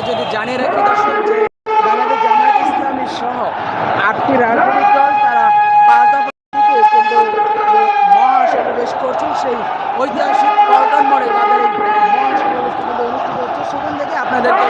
আপনাদের যদি জানিয়ে রাখি দর্শক যে বাংলাদেশ জামায়াত ইসলামী সহ আটটি রাজনৈতিক দল তারা পাঁচ দফা কিন্তু মহাসমাবেশ করছেন। সেই ঐতিহাসিক পল্টন মোড়ে তাদের এই মহাসমাবেশ কিন্তু অনুষ্ঠিত হচ্ছে। সেখান থেকে আপনাদেরকে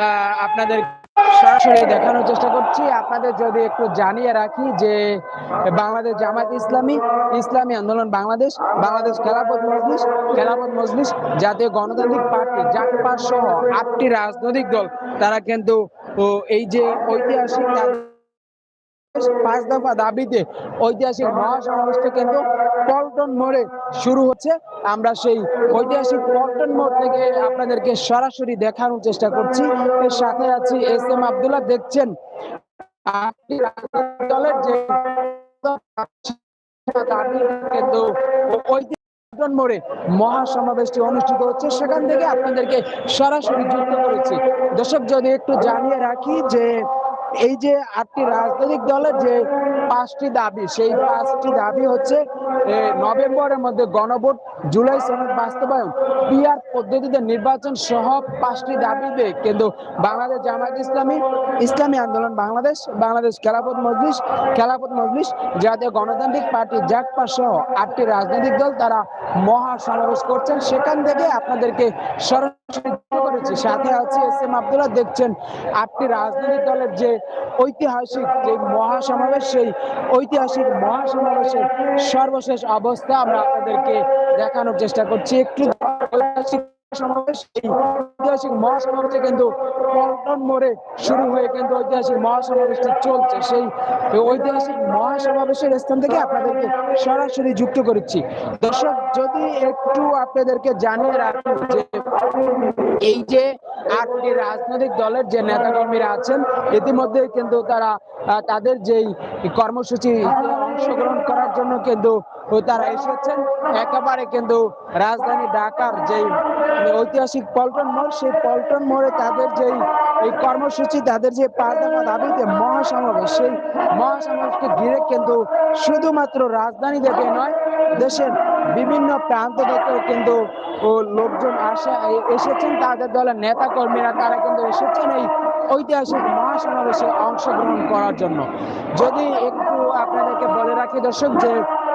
আমরা আপনাদের সরাসরি দেখানোর চেষ্টা করছি। আপনাদের যদি একটু জানিয়ে রাখি যে বাংলাদেশ জামাত ইসলামী ইসলামী আন্দোলন বাংলাদেশ বাংলাদেশ খেলাপথ মজলিস খেলাপথ মজলিস জাতীয় গণতান্ত্রিক পার্টি জাকপা সহ আটটি রাজনৈতিক দল, তারা কিন্তু এই যে ঐতিহাসিক পাঁচ দফা দাবিতে ঐতিহাসিক মহাসমাবেশটা কিন্তু পল্টন মোড়ে শুরু হচ্ছে। আমরা সেই ঐতিহাসিক পল্টন মোড় থেকে আপনাদেরকে সরাসরি দেখানোর চেষ্টা করছি। এর সাথে আছি এস এম আবদুল্লাহ। দেখছেন দলের যে পল্টন মোড়ে মহাসমাবেশটি অনুষ্ঠিত হচ্ছে। সেখান থেকে আপনাদেরকে সরাসরি যুক্ত করেছি। দর্শক, যদি একটু জানিয়ে রাখি যে এই যে আটটি রাজনৈতিক দলের যে পাঁচটি দাবি, সেই পাঁচটি দাবি হচ্ছে নভেম্বরের মধ্যে গণভোট, জুলাই সনদ বাস্তবায়ন পিআর পদ্ধতিতে নির্বাচন সহ পাঁচটি দাবিতে কিন্তু বাংলাদেশ জামায়াত ইসলামী ইসলামী আন্দোলন বাংলাদেশ বাংলাদেশ খেলাপথ মজলিস খেলাপথ মজলিস, জাতীয় গণতান্ত্রিক পার্টি জাকপা সহ আটটি রাজনৈতিক দল তারা মহা সমাবেশ করছেন। সেখান থেকে আপনাদেরকে সরাসরি করেছি। সাথে আছে এস এম আবদুল্লাহ। দেখছেন, আটটি রাজনৈতিক দলের যে ঐতিহাসিক যে মহাসমাবেশ, সেই ঐতিহাসিক মহাসমাবেশের সর্বশেষ অবস্থা আমরা আপনাদেরকে দেখানোর চেষ্টা করছি। একটু ঐতিহাসিক সমাবেশ ঐতিহাসিক মহাসমাবেশে কিন্তু পল্টন মোড়ে শুরু হয়ে কিন্তু ঐতিহাসিক মহাসমাবেশটি চলছে। সেই ঐতিহাসিক মহাসমাবেশের স্থান থেকে আপনাদেরকে সরাসরি যুক্ত করেছি। দর্শক, যদি একটু আপনাদেরকে জানিয়ে রাখি যে এই যে আটটি রাজনৈতিক দলের যে নেতাকর্মীরা আছেন ইতিমধ্যে কিন্তু তারা তাদের যেই কর্মসূচি, অংশগ্রহণ করার জন্য কিন্তু তারা এসেছেন। একেবারে কিন্তু রাজধানী ঢাকার যেই ঐতিহাসিক পল্টন মোড়, সেই পল্টন মোড়ে তাদের যেই এই কর্মসূচি, তাদের যে পাঁচ দফা দাবিতে মহাসমাবেশ, সেই মহাসমাবেশকে ঘিরে কিন্তু শুধুমাত্র রাজধানী থেকে নয়, দেশের বিভিন্ন প্রান্ত থেকেও কিন্তু ও লোকজন আসা এসেছেন। তাদের দলের নেতা কর্মীরা তারা কিন্তু এসেছেন এই ঐতিহাসিক মহাসমাবেশে অংশগ্রহণ করার জন্য। যদি একটু আপনাদেরকে বলে রাখি দর্শক, যে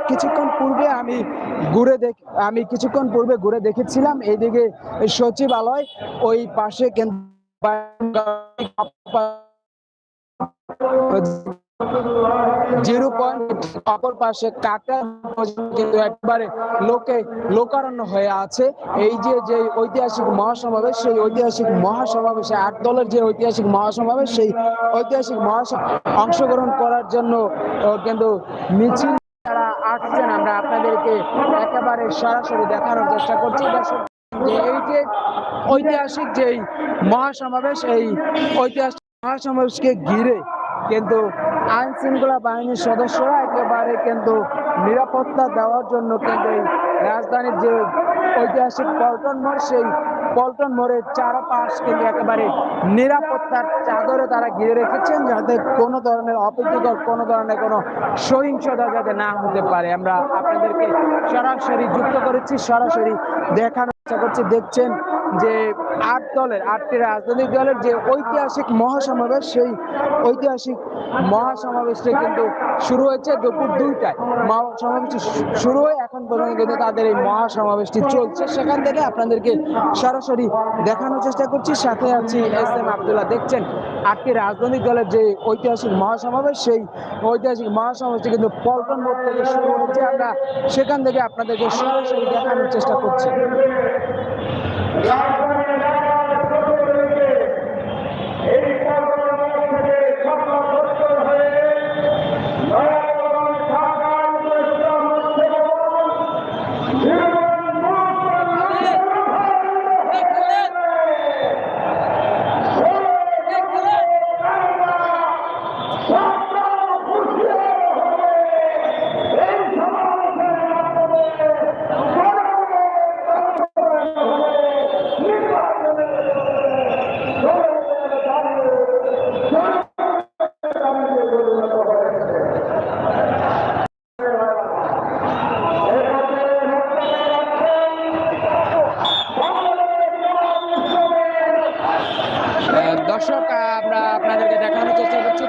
কিছুক্ষণ পূর্বে আমি ঘুরে দেখ আমি কিছুক্ষণ পূর্বে ঘুরে দেখেছিলাম এইদিকে সচিবালয়, ওই পাশে জিরো পয়েন্ট অপর পাশে একবারে লোকে লোকারণ্য হয়ে আছে। এই যে যে ঐতিহাসিক মহাসমাবেশ, সেই ঐতিহাসিক মহাসমাবেশে আট দলের যে ঐতিহাসিক মহাসমাবেশ, সেই ঐতিহাসিক মহাসম অংশগ্রহণ করার জন্য কিন্তু মিছিল যারা আসছেন আমরা আপনাদেরকে একেবারে সরাসরি দেখানোর চেষ্টা করছি। এই যে ঐতিহাসিক যেই মহাসমাবেশ, এই ঐতিহাসিক মহাসমাবেশকে ঘিরে কিন্তু আইন শৃঙ্খলা বাহিনীর সদস্যরা একেবারে কিন্তু নিরাপত্তা দেওয়ার জন্য কিন্তু এই রাজধানীর যে ঐতিহাসিক পল্টন মোড়, সেই পল্টন মোড়ের চারপাশ কিন্তু একেবারে নিরাপত্তার চাদরে তারা ঘিরে রেখেছেন, যাতে কোনো ধরনের অপ্রীতিকর, কোনো ধরনের কোনো সহিংসতা যাতে না হতে পারে। আমরা আপনাদেরকে সরাসরি যুক্ত করেছি, সরাসরি দেখানোর চেষ্টা করছি। দেখছেন যে আট দলের, আটটি রাজনৈতিক দলের যে ঐতিহাসিক মহাসমাবেশ, সেই ঐতিহাসিক মহাসমাবেশটি কিন্তু শুরু হয়েছে দুপুর দুইটায়। মহাসমাবেশটি শুরু হয়ে এখন পর্যন্ত কিন্তু তাদের এই মহাসমাবেশটি চলছে। সেখান থেকে আপনাদেরকে সরাসরি দেখানোর চেষ্টা করছি। সাথে আছি এস এম আবদুল্লাহ। দেখছেন, আটটি রাজনৈতিক দলের যে ঐতিহাসিক মহাসমাবেশ, সেই ঐতিহাসিক মহাসমাবেশটি কিন্তু পল্টন মোড় থেকে শুরু হচ্ছে আমরা সেখান থেকে আপনাদেরকে সরাসরি দেখানোর চেষ্টা করছি। Obrigado.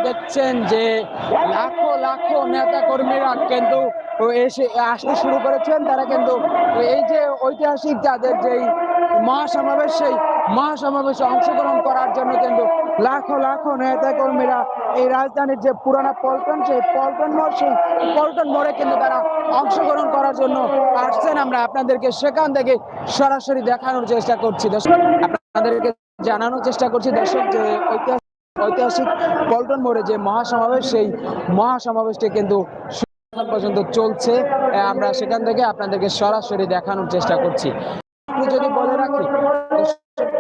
দেখছেন যে লাখো লাখো নেতা কর্মীরা কিন্তু এসে আসতে শুরু করেছেন। তারা কিন্তু এই যে ঐতিহাসিক যাদের যেই মহাসমাবেশ, সেই মহাসমাবেশে অংশগ্রহণ করার জন্য কিন্তু লাখো লাখো নেতা কর্মীরা এই রাজধানীর যে পুরানা পল্টন, সেই পল্টন মোড়, সেই পল্টন মোড়ে কিন্তু তারা অংশগ্রহণ করার জন্য আসছেন। আমরা আপনাদেরকে সেখান থেকে সরাসরি দেখানোর চেষ্টা করছি। দর্শক, আপনাদেরকে জানানোর চেষ্টা করছি। দর্শক, যে ঐতিহাসিক ঐতিহাসিক পল্টন মোড়ে যে মহাসমাবেশ, সেই মহাসমাবেশটি কিন্তু পর্যন্ত চলছে। আমরা সেখান থেকে আপনাদেরকে সরাসরি দেখানোর চেষ্টা করছি। যদি বলে রাখি,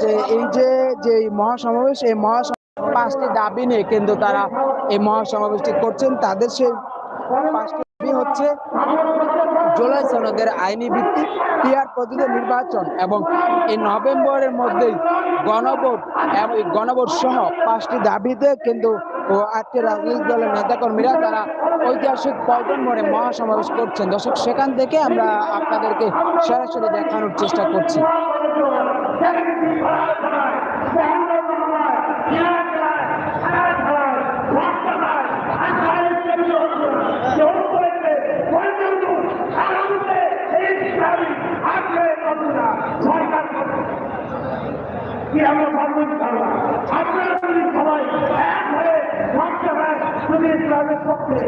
যে এই যে যে মহাসমাবেশ, এই মহাসমাবেশ পাঁচটি দাবি নিয়ে কিন্তু তারা এই মহাসমাবেশটি করছেন, তাদের সেই পাঁচটি দাবি হচ্ছে জুলাই সনদের আইনি ভিত্তি পিয়ার পদ্ধতি নির্বাচন এবং এই নভেম্বরের মধ্যেই গণভোট এবং গণভোট সহ পাঁচটি দাবিতে কিন্তু আজকে রাজনৈতিক দলের নেতাকর্মীরা তারা ঐতিহাসিক পল্টন মোড়ে মহাসমাবেশ করছেন। দর্শক, সেখান থেকে আমরা আপনাদেরকে সরাসরি দেখানোর চেষ্টা করছি। কি আমরা পারব ইনশাআল্লাহ আপনারা যদি সবাই এক হয়ে ভাবতে হয় ইসলামের পক্ষে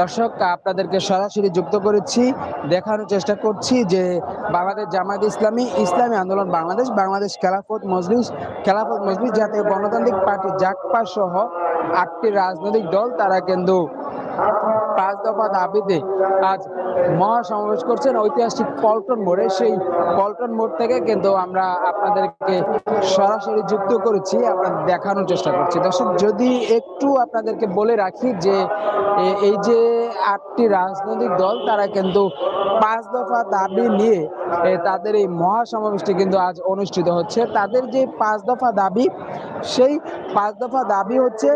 দর্শক, আপনাদেরকে সরাসরি যুক্ত করেছি, দেখানোর চেষ্টা করছি যে বাংলাদেশ জামায়াত ইসলামী ইসলামী আন্দোলন বাংলাদেশ বাংলাদেশ খেলাফত মজলিস খেলাফত মজলিস জাতীয় গণতান্ত্রিক পার্টি জাকপা সহ আটটি রাজনৈতিক দল, তারা কিন্তু পাঁচ দফা দাবিতে আজ মহাসমাবেশ করছেন ঐতিহাসিক পল্টন মোড়ে। সেই পল্টন মোড় থেকে কিন্তু আমরা আপনাদেরকে সরাসরি যুক্ত করেছি, আমরা দেখানোর চেষ্টা করছি। দর্শক, যদি একটু আপনাদেরকে বলে রাখি যে এই যে আটটি রাজনৈতিক দল, তারা কিন্তু পাঁচ দফা দাবি নিয়ে তাদের এই মহাসমাবেশটি কিন্তু আজ অনুষ্ঠিত হচ্ছে। তাদের যে পাঁচ দফা দাবি, সেই পাঁচ দফা দাবি হচ্ছে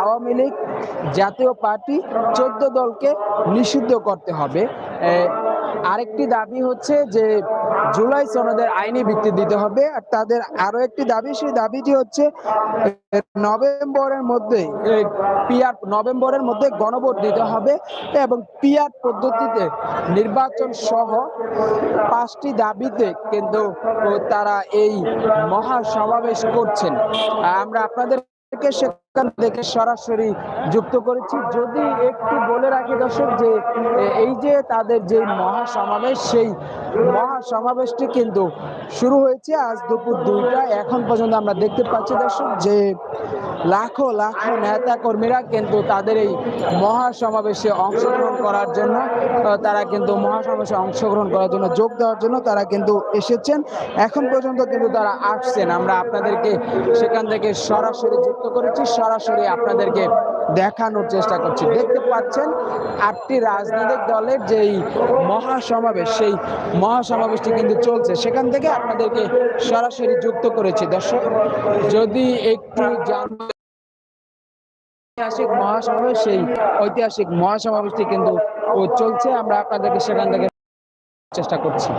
আওয়ামী লীগ জাতীয় পার্টি চোদ্দ দলকে নিষিদ্ধ করতে হবে। আরেকটি দাবি হচ্ছে যে জুলাই সনদের আইনি ভিত্তি দিতে হবে আর তাদের আরও একটি দাবি সেই দাবিটি হচ্ছে নভেম্বরের মধ্যে এ, পিয়ার নভেম্বরের মধ্যে গণভোট দিতে হবে এবং পিয়ার পদ্ধতিতে নির্বাচন সহ পাঁচটি দাবিতে কিন্তু তারা এই মহা সমাবেশ করছেন। আমরা আপনাদেরকে সেখান থেকে সরাসরি যুক্ত করেছি। যদি একটু বলে রাখি দর্শক যে এই যে তাদের যে মহা সমাবেশ সেই মহা সমাবেশটি কিন্তু শুরু হয়েছে আজ দুপুর দুইটা এখন পর্যন্ত আমরা দেখতে পাচ্ছি দর্শক যে লাখো লাখো নেতা কর্মীরা কিন্তু তাদের এই মহাসমাবেশে অংশগ্রহণ করার জন্য তারা কিন্তু মহাসমাবেশে অংশগ্রহণ করার জন্য যোগ দেওয়ার জন্য তারা কিন্তু এসেছেন। এখন পর্যন্ত কিন্তু তারা আসছেন। আমরা আপনাদেরকে সেখান থেকে সরাসরি যুক্ত করেছি। সরাসরি আপনাদেরকে দেখানোর চেষ্টা করছি। দেখতে পাচ্ছেন আটটি রাজনৈতিক দলের যেই মহাসমাবেশ, সেই মহাসমাবেশটি কিন্তু চলছে। সেখান থেকে আপনাদেরকে সরাসরি যুক্ত করেছি। দর্শক, যদি একটু জানতে ঐতিহাসিক মহাসমাবেশ, সেই ঐতিহাসিক মহাসমাবেশটি কিন্তু চলছে। আমরা আপনাদেরকে সেখান থেকে চেষ্টা করছি।